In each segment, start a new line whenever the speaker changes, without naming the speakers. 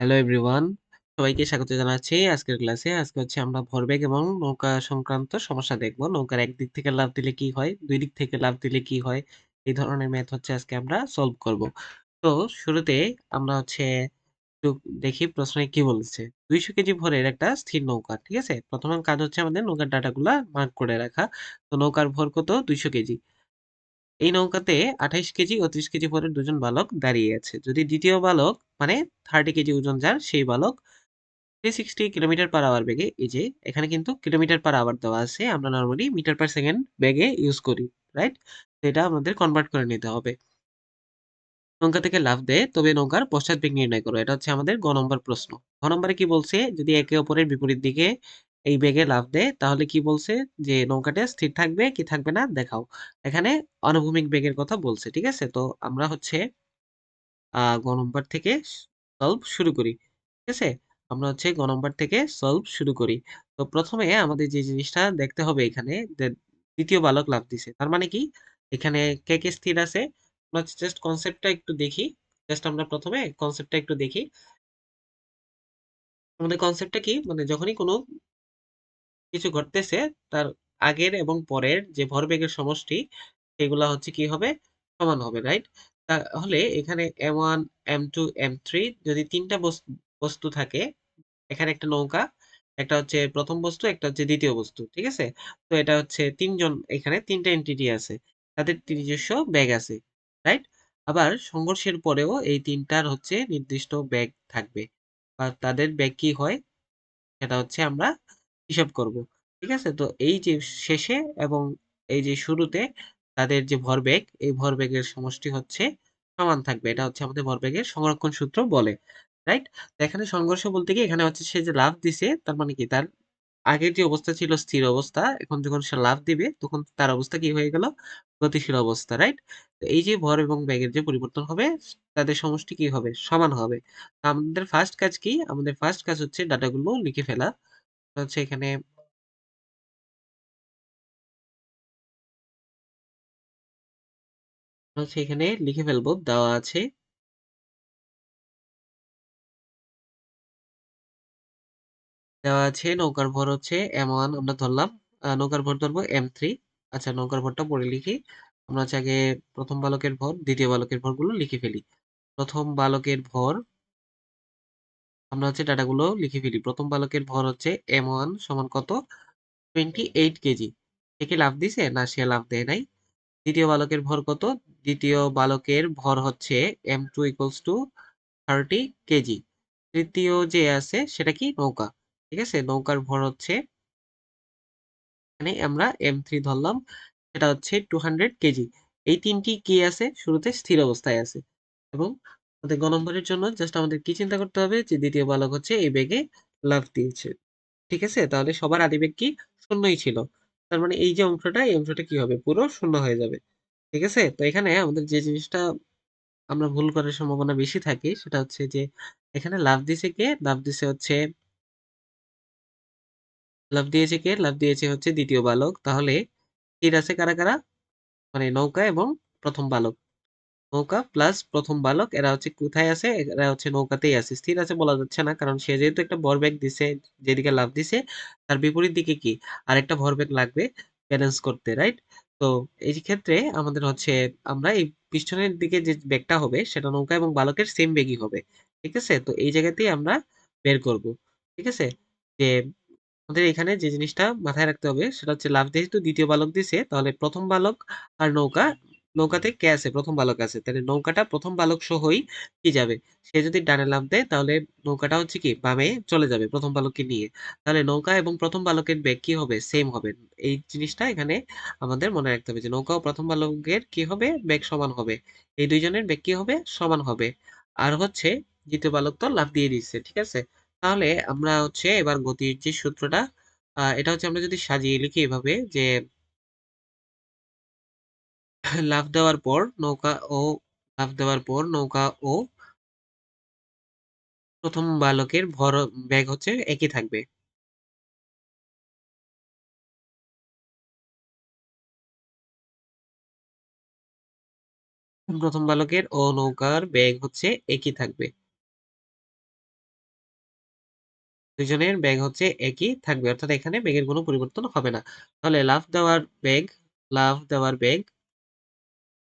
Hello everyone. সবাইকে স্বাগত জানাচ্ছি আজকের ক্লাসে। আজকে হচ্ছে আমরা ভরবেগ এবং নৌকা সংক্রান্ত সমস্যা দেখব। নৌকার একদিক থেকে লাভ দিলে কি হয়? দুই দিক থেকে লাভ দিলে কি হয়? এই ধরনের ম্যাথ হচ্ছে আজকে আমরা সলভ করব। তো শুরুতে আমরা হচ্ছে দেখি প্রশ্নে কি বলেছে। ২০০ কেজি ভরের একটা স্থির নৌকা, ঠিক আছে? ১ম কাজ হচ্ছে আমাদের নৌকার ডাটাগুলা মার্ক করে রাখা। তো নৌকার ভর কত? ২০০ কেজি। এই নৌকাতে ২৮ কেজি ও ৩০ কেজি ভরের দুজন বালক দাঁড়িয়ে আছে। যদি দ্বিতীয় বালক মানে 30 কেজি ওজন যার, সেই বালক 360 কিলোমিটার পার আওয়ার বেগে, এই যে এখানে কিন্তু কিলোমিটার পার আওয়ার দেওয়া আছে। আমরা নর্মালি মিটার পার সেকেন্ড বেগে ইউজ করি। রাইট? এটা আমাদের কনভার্ট করে নিতে হবে। নৌকা থেকে লাফ দেয়, তবে নৌকার পশ্চাৎবেগ নির্ণয় করো। এটা হচ্ছে আমাদের গ নম্বর প্রশ্ন। গ নম্বরে কি বলছে? যদি একে অপরের বিপরীত দিকে এই বেগে লাফ দেয় তাহলে কি বলছে? যে নৌকাটা স্থির থাকবে কি থাকবে না দেখাও। এখানে অনুভূমিক বেগের কথা বলছে। ঠিক আছে? তো আমরা হচ্ছে গ নম্বর থেকে সলভ শুরু করি। ঠিক আছে? আমরা হচ্ছে গ নম্বর থেকে সলভ শুরু করি। তো প্রথমে আমাদের যে জিনিসটা দেখতে হবে এখানে যে ২য় বালক লাফ দিছে। তার মানে কি? এখানে কে, কে স্থির আছে? জাস্ট কনসেপ্টটা একটু দেখি। জাস্ট আমরা প্রথমে কনসেপ্টটা একটু দেখি। আমাদের কনসেপ্টটা কি? মানে যখনই কোন কিছু ঘটতেছে তার আগের এবং পরের যে ভরবেগের সমষ্টি সেগুলা হচ্ছে কি হবে? সমান হবে, রাইট? তাহলে এখানে M1, M2, M3 যদি ৩ টা বস বস্তু থাকে, এখানে একটা নৌকা, একটা হচ্ছে প্রথম বস্তু, একটা হচ্ছে দ্বিতীয় বস্তু। ঠিক আছে? তো এটা হচ্ছে তিনজন এখানে ৩ টা এন্টিটি আছে। তাদের নিজস্ব ব্যাগ আছে। রাইট? আবার সংঘর্ষের পরেও এই তিনটার হচ্ছে নির্দিষ্ট ব্যাগ থাকবে। আর তাদের ব্যাগ কি হয়? সেটা হচ্ছে আমরা হিসাব করব। ঠিক আছে? তো এই যে শেষে এবং এই যে শুরুতে তাদের যে ভরবেগ, এই ভরবেগের সমষ্টি হচ্ছে সমান থাকবে। এটা হচ্ছে আমাদের ভরবেগের সংরক্ষণ সূত্র বলে। রাইট? এখানে সংঘর্ষ বলতে কি এখানে হচ্ছে সে যে লাফ দিছে তার মানে কি তার আগের যে অবস্থা ছিল স্থির অবস্থা, এখন যখন সে লাভ দিবে তখন তার অবস্থা কি হয়ে গেল? গতিশীল অবস্থা, রাইট? এই যে ভর এবং ব্যাগের যে পরিবর্তন হবে তাদের সমষ্টি কি হবে? সমান হবে। আমাদের ফার্স্ট কাজ কি? আমাদের ফার্স্ট কাজ হচ্ছে ডাটাগুলো লিখে ফেলা। হচ্ছে এখানে হচ্ছে এখানে লিখে ফেলব দেওয়া আছে দেওয়া আছে নৌকার ভর হচ্ছে এম ওয়ান আমরা ধরলাম। নৌকার ভর ধরবো এম থ্রি আচ্ছা নৌকার ভরটা পরে লিখি। আমরা হচ্ছে আগে প্রথম বালকের ভর, দ্বিতীয় বালকের ভরগুলো লিখে ফেলি। প্রথম বালকের ভর আমরা হচ্ছে ডাটাগুলো লিখে ফেলি। ১ম বালকের ভর হচ্ছে M1 সমান কত? 28 কেজি। সে কি লাফ দিছে? না, সে লাফ দেয় নাই। ২য় বালকের ভর কত? ২য় বালকের ভর হচ্ছে M2 equals to 30 কেজি। তৃতীয় যে আছে, সেটা কি? নৌকা। ঠিক আছে? নৌকার ভর হচ্ছে এখানে আমরা এম থ্রি ধরলাম। সেটা হচ্ছে 200 কেজি। এই তিনটি কি আছে? শুরুতে স্থির অবস্থায় আছে। এবং আমাদের গ জন্য জাস্ট আমাদের কি চিন্তা করতে হবে? যে দ্বিতীয় বালক হচ্ছে এই বেগে লাফ দিয়েছে। ঠিক আছে? তাহলে সবার আদিবেগ কি? শূন্যই ছিল। তার মানে এই যে অংশটা, এই অংশটা কি হবে? পুরো শূন্য হয়ে যাবে। ঠিক আছে? তো এখানে আমাদের যে জিনিসটা আমরা ভুল করার সম্ভাবনা বেশি থাকে সেটা হচ্ছে যে এখানে লাফ দিছে কে? লাফ দিছে হচ্ছে লাভ দিয়েছে কে? লাফ দিয়েছে হচ্ছে দ্বিতীয় বালক। তাহলে স্থির আছে কারা, কারা? মানে নৌকা এবং প্রথম বালক। নৌকা প্লাস প্রথম বালক এরা হচ্ছে কোথায় আছে? এরা হচ্ছে নৌকাতেই আছে। স্থির আছে বলা যাচ্ছে না। কারণ সে যেহেতু একটা ভরবেগ দিছে, যেদিকে লাফ দিছে তার বিপরীত দিকে কি? আরেকটা ভরবেগ লাগবে ব্যালেন্স করতে, রাইট? তো এই ক্ষেত্রে আমাদের হচ্ছে আমরা এই পিছনের দিকে যে বেগটা হবে সেটা নৌকা এবং বালকের সেম বেগই হবে। ঠিক আছে? তো এই জায়গাতেই আমরা বের করব। ঠিক আছে? যে আমাদের এখানে যে জিনিসটা মাথায় রাখতে হবে সেটা হচ্ছে লাফ যেহেতু দ্বিতীয় বালক দিছে তাহলে প্রথম বালক আর নৌকা, নৌকাতে কে আছে? ১ম বালক আছে। তাহলে নৌকাটা প্রথম বালক সহই কি যাবে? সে যদি ডানে লাফ দেয়, তাহলে নৌকাটা হচ্ছে কি বামে চলে যাবে প্রথম বালককে নিয়ে। তাহলে নৌকা এবং প্রথম বালকের বেগ কি হবে? সেম হবে। এই জিনিসটা এখানে আমাদের মনে রাখতে হবে যে নৌকা ও ১ম বালকের কি হবে? বেগ সমান হবে। এই ২ জনের বেগ কি হবে? সমান হবে। আর হচ্ছে দ্বিতীয় বালক তো লাফ দিয়ে দিচ্ছে। ঠিক আছে? তাহলে আমরা হচ্ছে এবার গতির যে সূত্রটা এটা হচ্ছে আমরা যদি সাজিয়ে লিখি এভাবে যে লাফ দেওয়ার পর নৌকা ও লাফ দেওয়ার পর নৌকা ও প্রথম বালকের ভর ব্যাগ হচ্ছে একই থাকবে। প্রথম বালকের ও নৌকার বেগ হচ্ছে একই থাকবে। দুজনের ব্যাগ হচ্ছে একই থাকবে, অর্থাৎ এখানে বেগের কোনো পরিবর্তন হবে না তাহলে লাফ দেওয়ার বেগ লাফ দেওয়ার বেগ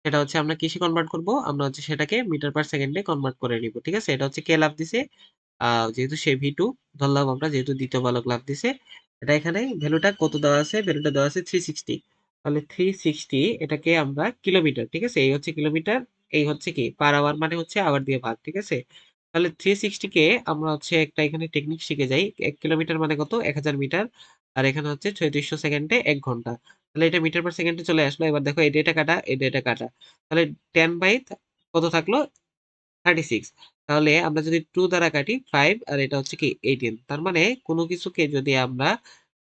সেটা হচ্ছে আমরা কিসে কনভার্ট করব? আমরা হচ্ছে সেটাকে মিটার পার সেকেন্ডে কনভার্ট করে নিব, ঠিক আছে? এটা হচ্ছে কে লাফ দিছে? যেহেতু সে ভি টু ধরলাম আমরা যেহেতু দ্বিতীয় বালক লাফ দিছে, এটা এখানে ভ্যালুটা কত দেওয়া আছে? ভ্যালুটা দেওয়া আছে থ্রি সিক্সটি তাহলে থ্রি সিক্সটি এটাকে আমরা কিলোমিটার ঠিক আছে? এই হচ্ছে কিলোমিটার এই হচ্ছে কি? পার আওয়ার মানে হচ্ছে আওয়ার দিয়ে ভাগ, ঠিক আছে? তাহলে থ্রি সিক্সটিকে আমরা হচ্ছে একটা এখানে টেকনিক শিখে যাই। এক কিলোমিটার মানে কত? এক হাজার মিটার আর এখানে হচ্ছে ছয়ত্রিশশো সেকেন্ডে এক ঘণ্টা। তাহলে এটা মিটার পার সেকেন্ডে চলে আসলো। এবার দেখো এই ডেটা কাটা, এই ডেটা কাটা। তাহলে টেন বাই কত থাকল? থার্টি সিক্স তাহলে আমরা যদি টু দ্বারা কাটি ফাইভ আর এটা হচ্ছে কি এইটিন তার মানে কোনো কিছুকে যদি আমরা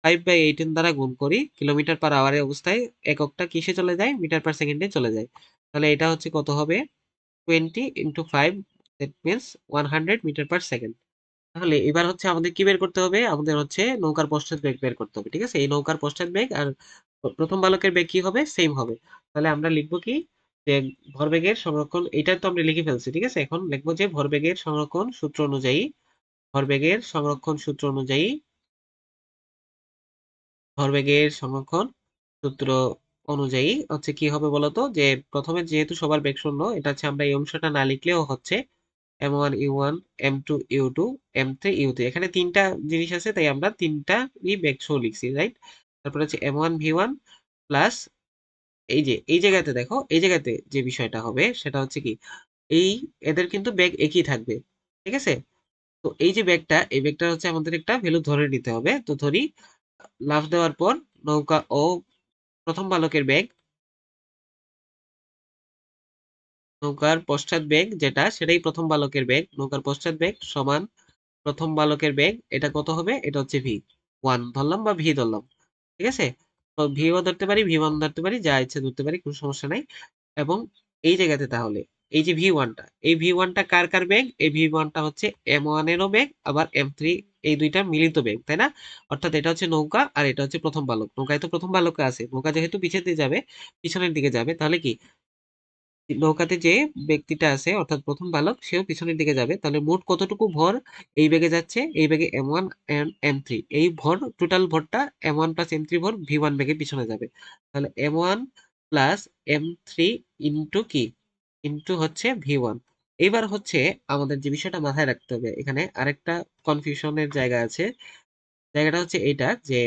ফাইভ বাই এইটিন দ্বারা গুণ করি কিলোমিটার পার আওয়ারের অবস্থায় এককটা কিসে চলে যায়? মিটার পার সেকেন্ডে চলে যায়। তাহলে এটা হচ্ছে কত হবে? Twenty into five that means one hundred metre per second তাহলে এবার হচ্ছে আমাদের কি বের করতে হবে? আমাদের হচ্ছে নৌকার পশ্চাৎ বেগ বের করতে হবে, ঠিক আছে? এই নৌকার পশ্চাৎ বেগ আর প্রথম বালকের বেগ কি হবে? সেম হবে। তাহলে আমরা লিখব কি? যে ভরবেগের সংরক্ষণ এটা তো আমরা লিখে ফেলছি, ঠিক আছে? এখন লিখব যে ভরবেগের সংরক্ষণ সূত্র অনুযায়ী, ভরবেগের সংরক্ষণ সূত্র অনুযায়ী, ভরবেগের সংরক্ষণ সূত্র অনুযায়ী হচ্ছে কি হবে বলতো? যে প্রথমে যেহেতু সবার বেগ শূন্য, এটা হচ্ছে আমরা এই অংশটা না লিখলেও হচ্ছে M one U one M two U two M three U three এখানে তিনটা জিনিস আছে, তাই আমরা তিনটাই বেগ সহ লিখছি রাইট তারপরে হচ্ছে M one V one plus এই যে, এই জায়গাতে দেখো, এই জায়গাতে যে বিষয়টা হবে সেটা হচ্ছে কি, এই এদের কিন্তু ব্যাগ একই থাকবে, ঠিক আছে? তো এই যে ব্যাগটা এই ব্যাগটা হচ্ছে আমাদের একটা ভ্যালু ধরে নিতে হবে। তো ধরি, লাফ দেওয়ার পর নৌকা ও প্রথম বালকের ব্যাগ নৌকার পশ্চাৎ ব্যাগ যেটা, সেটাই প্রথম বালকের বেগ নৌকার পশ্চাৎ বেগ সমান প্রথম বালকের ব্যাগ এটা কত হবে? এটা হচ্ছে ভি ওয়ান ধরলাম বা ভি ধরলাম? ঠিক আছে? তো ভিও ধরতে পারি ভি ওয়ান ধরতে পারি, যা ইচ্ছে ধরতে পারি, কোনো সমস্যা নাই। এবং এই জায়গাতে তাহলে, এই যে ভি ওয়ানটা এই ভি ওয়ানটা কার কার ব্যাগ এই ভি ওয়ানটা হচ্ছে এম ওয়ানেরও ব্যাগ আবার এম থ্রি এই দুইটা মিলিত ব্যাগ তাই না? অর্থাৎ এটা হচ্ছে নৌকা আর এটা হচ্ছে প্রথম বালক। নৌকায় তো প্রথম বালক আছে, নৌকা যেহেতু দিকে যাবে, পিছনের দিকে যাবে, তাহলে কি? নৌকাতে যে ব্যক্তিটা আছে, অর্থাৎ প্রথম বালক, সেও পিছনের দিকে যাবে। তাহলে মোট কতটুকু ভর এই বেগে যাচ্ছে? এই বেগে এম ওয়ান এম থ্রি এই ভর টোটাল ভরটা M one plus M three ভর ভি ওয়ান বেগে পিছনে যাবে। তাহলে M one plus M three into কি? ইন্টু হচ্ছে ভি ওয়ান এবার হচ্ছে আমাদের যে বিষয়টা মাথায় রাখতে হবে, এখানে আরেকটা কনফিউশনের জায়গা আছে। জায়গাটা হচ্ছে এইটা যে,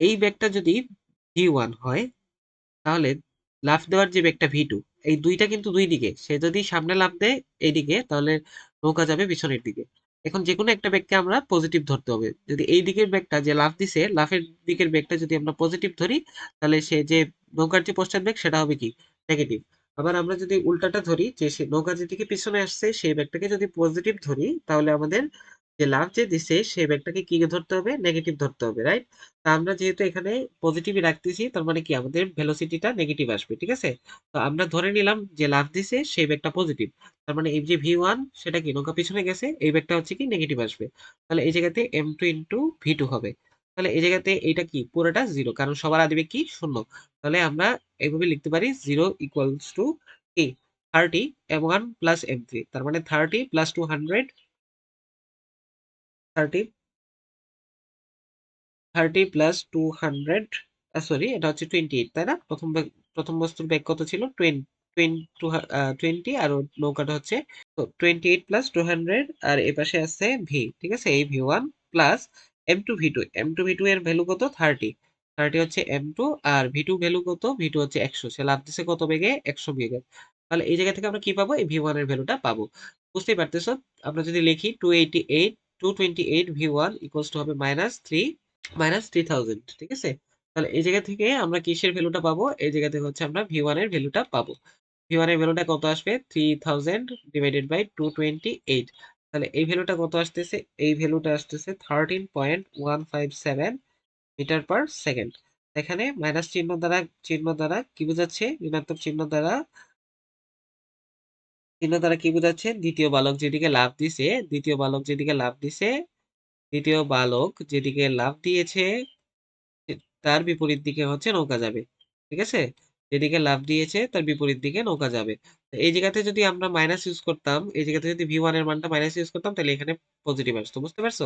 এই ব্যাগটা যদি ভি ওয়ান হয়, তাহলে লাফ দেওয়ার যে বেগটা ভি টু এই দুইটা কিন্তু দুই দিকে। সে যদি সামনে লাফ দেয় এইদিকে, তাহলে নৌকা যাবে পিছনের দিকে। এখন যে কোনো একটা বেগকে আমরা পজিটিভ ধরতে হবে। যদি এই দিকের বেগটা যে লাফ দিছে, লাফের দিকের বেগটা যদি আমরা পজিটিভ ধরি, তাহলে সে যে নৌকার যে পশ্চাৎ বেগ সেটা হবে কি? নেগেটিভ আবার আমরা যদি উল্টাটা ধরি, যে সে নৌকা যেদিকে পিছনে আসছে, সেই ব্যাগটাকে যদি পজিটিভ ধরি, তাহলে আমাদের যে লাভ যে দিছে সেই ব্যাগটাকে কি ধরতে হবে? নেগেটিভ ধরতে হবে রাইট তা আমরা যেহেতু এখানে পজিটিভই রাখতেছি, তার মানে কি? আমাদের ভেলোসিটিটা নেগেটিভ আসবে, ঠিক আছে? তো আমরা ধরে নিলাম যে লাভ দিছে সেই ব্যাগটা পজিটিভ তার মানে এই যে ভি ওয়ান সেটা কি? নৌকা পিছনে গেছে, এই ব্যাগটা হচ্ছে কি? নেগেটিভ আসবে। তাহলে এই জায়গাতে M two into V two হবে। তাহলে এই জায়গাতে এইটা কি? পুরোটা জিরো কারণ সবার আদিবে কি? শূন্য। তাহলে আমরা এইভাবে লিখতে পারি জিরো ইকুয়ালস টু কি thirty M one plus M three তার মানে thirty plus two hundred thirty thirty plus two hundred sorry এটা হচ্ছে টোয়েন্টি এইট তাই না? প্রথম প্রথম বস্তুর ব্যাগ কত ছিল? টোয়েন্টি আর ওর নৌকাটা হচ্ছে twenty eight plus two hundred আর এ পাশে আছে ভি ঠিক আছে? এই V one plus M two V two M two V two এর ভ্যালু কত? থার্টি থার্টি হচ্ছে এম টু আর ভি টু ভ্যালু কত? ভি টু হচ্ছে একশো, সে লাভ দিছে কত বেগে? একশো বেগে। তাহলে এই জায়গা থেকে আমরা কি পাবো? এই ভি ওয়ানের ভ্যালুটা পাবো। বুঝতেই পারতেছো? আমরা যদি লিখি two eighty eight two twenty eight V one equals হবে minus three minus three thousand ঠিক আছে? তাহলে এই জায়গা থেকে আমরা কিসের ভ্যালুটা পাবো? এই জায়গা থেকে হচ্ছে আমরা ভ্যালুটা পাবো। ভ্যালুটা কত আসবে? Three thousand divided by two twenty eight তাহলে এই ভ্যালুটা কত আসতেছে? এই ভ্যালুটা আসতেছে thirteen point one five seven metre per second এখানে মাইনাস চিহ্ন দ্বারা চিহ্ন দ্বারা কি বোঝাচ্ছে? ঋণাত্মক চিহ্ন দ্বারা চিহ্ন দ্বারা কি বোঝাচ্ছে দ্বিতীয় বালক যেদিকে লাভ দিছে দ্বিতীয় বালক যেদিকে লাভ দিছে দ্বিতীয় বালক যেদিকে লাভ দিয়েছে তার বিপরীত দিকে হচ্ছে নৌকা যাবে ঠিক আছে যেদিকে লাভ দিয়েছে তার বিপরীত দিকে নৌকা যাবে। এই জায়গাতে যদি আমরা মাইনাস ইউজ করতাম, এই জায়গাতে যদি V1 এর মানটা মাইনাস ইউজ করতাম তাহলে এখানে পজিটিভ আসতো। বুঝতে পারছ?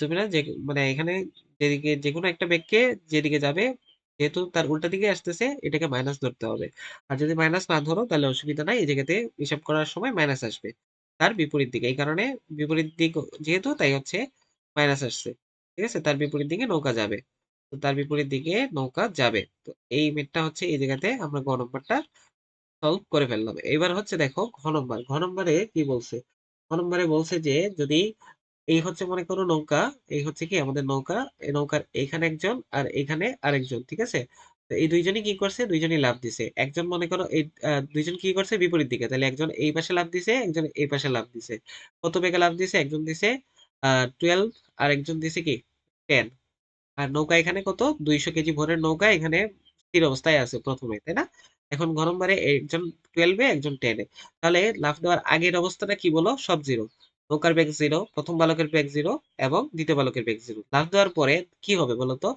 তুমি না যে মানে এখানে যেদিকে যেকোনো একটা বেগকে যেদিকে যাবে যেহেতু তার উল্টা দিকে আসতেছে, এটাকে মাইনাস ধরতে হবে। আর যদি মাইনাস না ধরো, তাহলে অসুবিধা নাই। এই জায়গাতে হিসাব করার সময় মাইনাস আসবে। তার বিপরীত দিকে। এই কারণে বিপরীত দিক যেহেতু, তাই হচ্ছে মাইনাস আসছে। ঠিক আছে? তার বিপরীত দিকে নৌকা যাবে। তো তার বিপরীত দিকে নৌকা যাবে। তো এই মেথডটা হচ্ছে, এই জায়গাতে আমরা গ নম্বরটা সলভ করে ফেললাম। এবার হচ্ছে দেখো, ঘ নম্বর। ঘ নম্বরে কি বলছে? ঘ নম্বরে বলছে যে, যদি এই হচ্ছে মনে করো নৌকা, এই হচ্ছে কি আমাদের নৌকা। এই নৌকার এইখানে একজন আর এইখানে আরেকজন। ঠিক আছে? এই ২ জনই কি করছে? ২ জনই লাফ দিছে। একজন মনে করো এই ২ কি করছে? বিপরীত দিকে। তাহলে একজন এই পাশে লাভ দিছে, একজন এই পাশে লাভ দিছে। কত বেগে লাফ দিছে? একজন দিছে 12 আর একজন দিছে কি? টেন আর নৌকা এখানে কত? ২০০ কেজি ভরের নৌকা এখানে স্থির অবস্থায় আছে প্রথমে তাই না? এখন ঘ নম্বরে একজন টুয়েলভে একজন 10 এ। তাহলে লাভ দেওয়ার আগের অবস্থাটা কি বলো? সব 0 নৌকার বেগ 0, ১ম বালকের বেগ জিরো এবং দ্বিতীয় বালকের বেগ জিরো লাফ দেওয়ার পরে কি হবে বলতো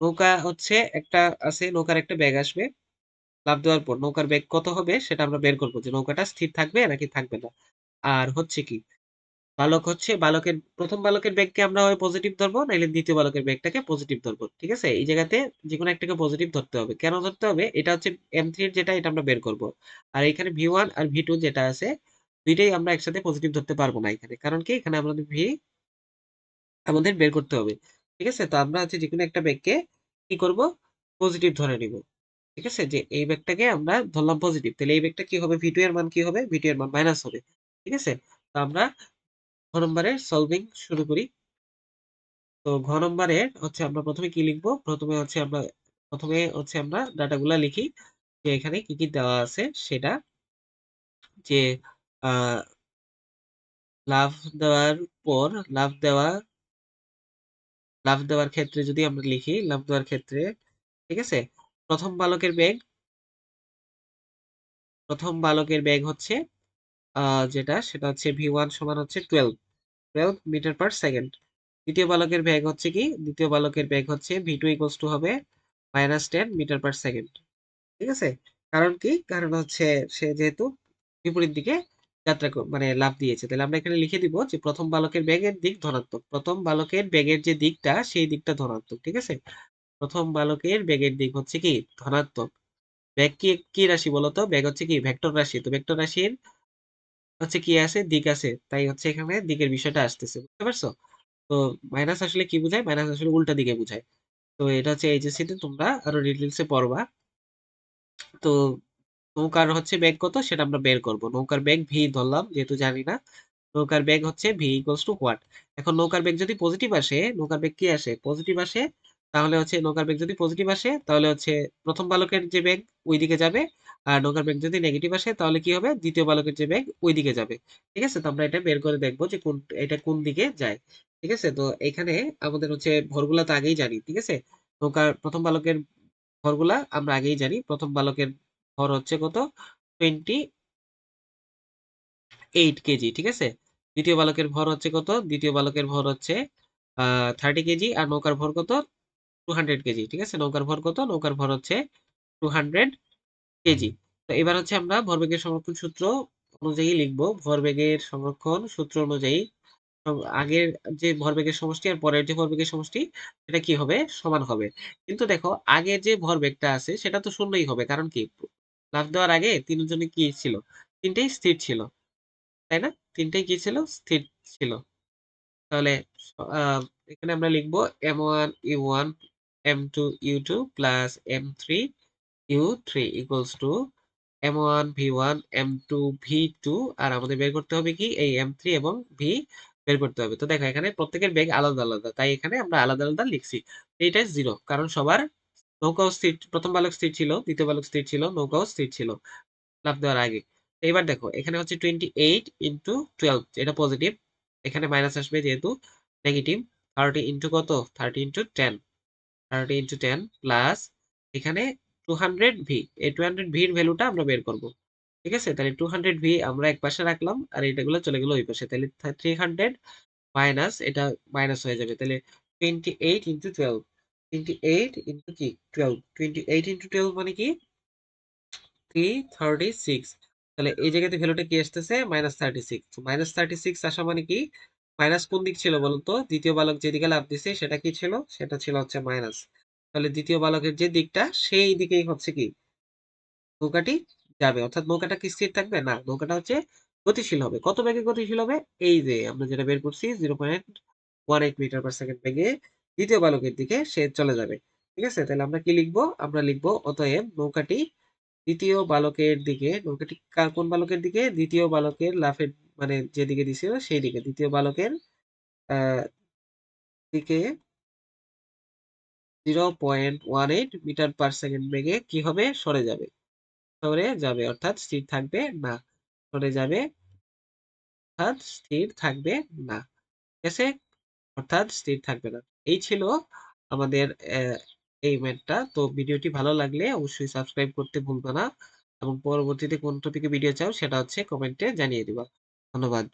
নৌকা হচ্ছে একটা আছে, নৌকার একটা বেগ আসবে। লাফ দেওয়ার পর নৌকার বেগ কত হবে? সেটা আমরা বের করব যে নৌকাটা স্থির থাকবে নাকি থাকবে না। আর হচ্ছে কি? বালক হচ্ছে বালকের প্রথম বালকের বেগকে আমরা হয় পজিটিভ ধরবো নাহলে দ্বিতীয় বালকের বেগটাকে পজিটিভ ধরবো। ঠিক আছে? এই জায়গাতে যেকোনো একটাকে পজিটিভ ধরতে হবে। কেন ধরতে হবে? এটা হচ্ছে M3 এর যেটা এটা আমরা বের করব। আর এখানে V1 আর V2 যেটা আছে ২ টাই আমরা একসাথে পজিটিভ ধরতে পারব না এখানে। কারণ কি? এখানে আমাদের V আমাদের বের করতে হবে। ঠিক আছে? তো আমরা হচ্ছে যেকোনো একটা বেগকে কি করব? পজিটিভ ধরে নিব। ঠিক আছে? যে এই বেগটাকে আমরা ধরলাম পজিটিভ। তাহলে এই বেগটা কি হবে? V2 এর মান কি হবে? V2 এর মান মাইনাস হবে। ঠিক আছে? তো আমরা ঘ নম্বরের সলভিং শুরু করি। তো ঘ নম্বরে হচ্ছে আমরা প্রথমে কি লিখব? প্রথমে হচ্ছে আমরা প্রথমে হচ্ছে আমরা ডাটাগুলা লিখি। যে এখানে কি, কি দেওয়া আছে সেটা। যে আ লাফ দেওয়ার পর লাফ দেওয়া লাফ দেওয়ার ক্ষেত্রে যদি আমরা লিখি, লাফ দেওয়ার ক্ষেত্রে, ঠিক আছে? প্রথম বালকের বেগ প্রথম বালকের বেগ হচ্ছে যেটা সেটা হচ্ছে ভি ওয়ান সমান হচ্ছে 12, 12 মিটার পার সেকেন্ড। দ্বিতীয় বালকের বেগ হচ্ছে কি? দ্বিতীয় বালকের বেগ হচ্ছে V2 ইকুয়ালস টু হবে -10 মিটার পার সেকেন্ড। ঠিক আছে? কারণ কি? কারণ হচ্ছে সে যেহেতু বিপরীত দিকে যাত্রা মানে লাভ দিয়েছে। তাহলে আমরা এখানে লিখে দিব যে ১ম বালকের বেগের দিক ধনাত্মক। প্রথম বালকের বেগের যে দিকটা সেই দিকটা ধনাত্মক। ঠিক আছে? প্রথম বালকের বেগের দিক হচ্ছে কি? ধনাত্মক। বেগ কি, কি রাশি বলতো? বেগ হচ্ছে কি? ভেক্টর রাশি। তো ভেক্টর রাশির হচ্ছে কি আছে? দিক আছে। তাই হচ্ছে এখানে দিকের বিষয়টা আসতেছে। বুঝতে পারছ? তো মাইনাস আসলে কি বুঝায়? মাইনাস আসলে উল্টা দিকে বুঝায়। তো এটা হচ্ছে এইচএসসি তে তোমরা আরও ডিটেইলস এ পড়বা। তো নৌকার হচ্ছে বেগ কত? সেটা আমরা বের করব। নৌকার বেগ ভি ধরলাম যেহেতু জানি না। নৌকার বেগ হচ্ছে ভি ইকুয়ালস টু হোয়াট? এখন নৌকার বেগ যদি পজিটিভ আসে, নৌকার বেগ কি আসে? পজিটিভ আসে। তাহলে হচ্ছে নৌকার বেগ যদি পজিটিভ আসে তাহলে হচ্ছে প্রথম বালকের যে বেগ ওইদিকে যাবে। আর নৌকার বেগ যদি নেগেটিভ আসে তাহলে কি হবে? দ্বিতীয় বালকের যে বেগ ওইদিকে যাবে। ঠিক আছে? তো আমরা এটা বের করে দেখব যে কোন এটা কোন দিকে যায়। ঠিক আছে? তো এখানে আমাদের হচ্ছে ভরগুলা তো আগেই জানি। ঠিক আছে? নৌকার প্রথম বালকের ভরগুলা আমরা আগেই জানি। প্রথম বালকের ভর হচ্ছে কত? 28 কেজি। ঠিক আছে? দ্বিতীয় বালকের ভর হচ্ছে কত? দ্বিতীয় বালকের ভর হচ্ছে 30 কেজি আর নৌকার ভর কত? 200 কেজি। ঠিক আছে? নৌকার ভর কত? নৌকার ভর হচ্ছে 200 কেজি। তো এবার হচ্ছে আমরা ভরবেগের সংরক্ষণ সূত্র অনুযায়ী লিখব। ভরবেগের সংরক্ষণ সূত্র অনুযায়ী আগের যে ভরবেগের সমষ্টি আর পরের যে ভরবেগের সমষ্টি, সেটা কি হবে? সমান হবে। কিন্তু দেখো, আগের যে ভরবেগটা আছে, সেটা তো শূন্যই হবে। কারণ কি? লাফ দেওয়ার আগে ৩ জনই কি ছিল? ৩ টাই স্থির ছিল। তাই না? ৩ টাই কি ছিল? স্থির ছিল। তাহলে এখানে আমরা লিখব M1 U1 M2 U2 plus M3 U3 equals to M1 V1 M2 V2 আর আমাদের বের করতে হবে কি? এই এম থ্রি এবং ভি বের করতে হবে। তো দেখো এখানে প্রত্যেকের বেগ আলাদা, আলাদা। তাই এখানে আমরা আলাদা, আলাদা লিখছি। এইটা জিরো কারণ সবার নৌকাও স্থির প্রথম বালক স্থির ছিল, দ্বিতীয় বালক স্থির ছিল, নৌকাও স্থির ছিল। লাভ দেওয়ার আগে। এবার দেখো এখানে হচ্ছে 28 ইনটু 12 এটা পজিটিভ। এখানে মাইনাস আসবে যেহেতু নেগেটিভ। 30 ইনটু কত? 30 ইনটু 10 30 ইনটু টেন প্লাস এখানে 200 ভি। এই 200 ভি এর ভ্যালুটা আমরা বের করব। ঠিক আছে? তাহলে 200 ভি আমরা এক পাশে রাখলাম আর এটাগুলো চলে গেলো ওই পাশে। তাহলে 300 মাইনাস এটা মাইনাস হয়ে যাবে। তাহলে 28 ইনটু 12 28 ইনটু কি? 12 28 ইনটু 12 মানে কি? 336 তাহলে এই জায়গাতে কি আসতেছে? -36 -36 আসা মানে কি? মাইনাস কোন দিক ছিল বলুন তো? দ্বিতীয় বালক যেদিকে লাফ দিছে, সেটা কি ছিল? সেটা ছিল হচ্ছে মাইনাস তাহলে দ্বিতীয় বালকের যে দিকটা, সেই দিকেই হচ্ছে কি? নৌকাটি যাবে। অর্থাৎ নৌকাটা কি স্থির থাকবে? না, নৌকাটা হচ্ছে গতিশীল হবে। কত বেগে গতিশীল হবে? এই যে আমরা যেটা বের করছি zero point one eight metre per second বেগে দ্বিতীয় বালকের দিকে সে চলে যাবে। ঠিক আছে? তাহলে আমরা কি লিখব? আমরা লিখব অতএব নৌকাটি দ্বিতীয় বালকের দিকে, নৌকাটি কোন বালকের দিকে? দ্বিতীয় বালকের লাফের মানে যেদিকে দিছিল সেই দিকে দ্বিতীয় বালকের দিকে zero point one eight metre per second বেগে কি হবে? সরে যাবে। সরে যাবে, অর্থাৎ স্থির থাকবে না। সরে যাবে, অর্থাৎ স্থির থাকবে না। ঠিক আছে? অর্থাৎ স্থির থাকবে না। এই ছিল আমাদের এই ম্যাটটা তো ভিডিওটি ভালো লাগলে অবশ্যই সাবস্ক্রাইব করতে ভুলবে না। এবং পরবর্তীতে কোন টপিকে ভিডিও চাও সেটা হচ্ছে কমেন্টে জানিয়ে দিবা। ধন্যবাদ।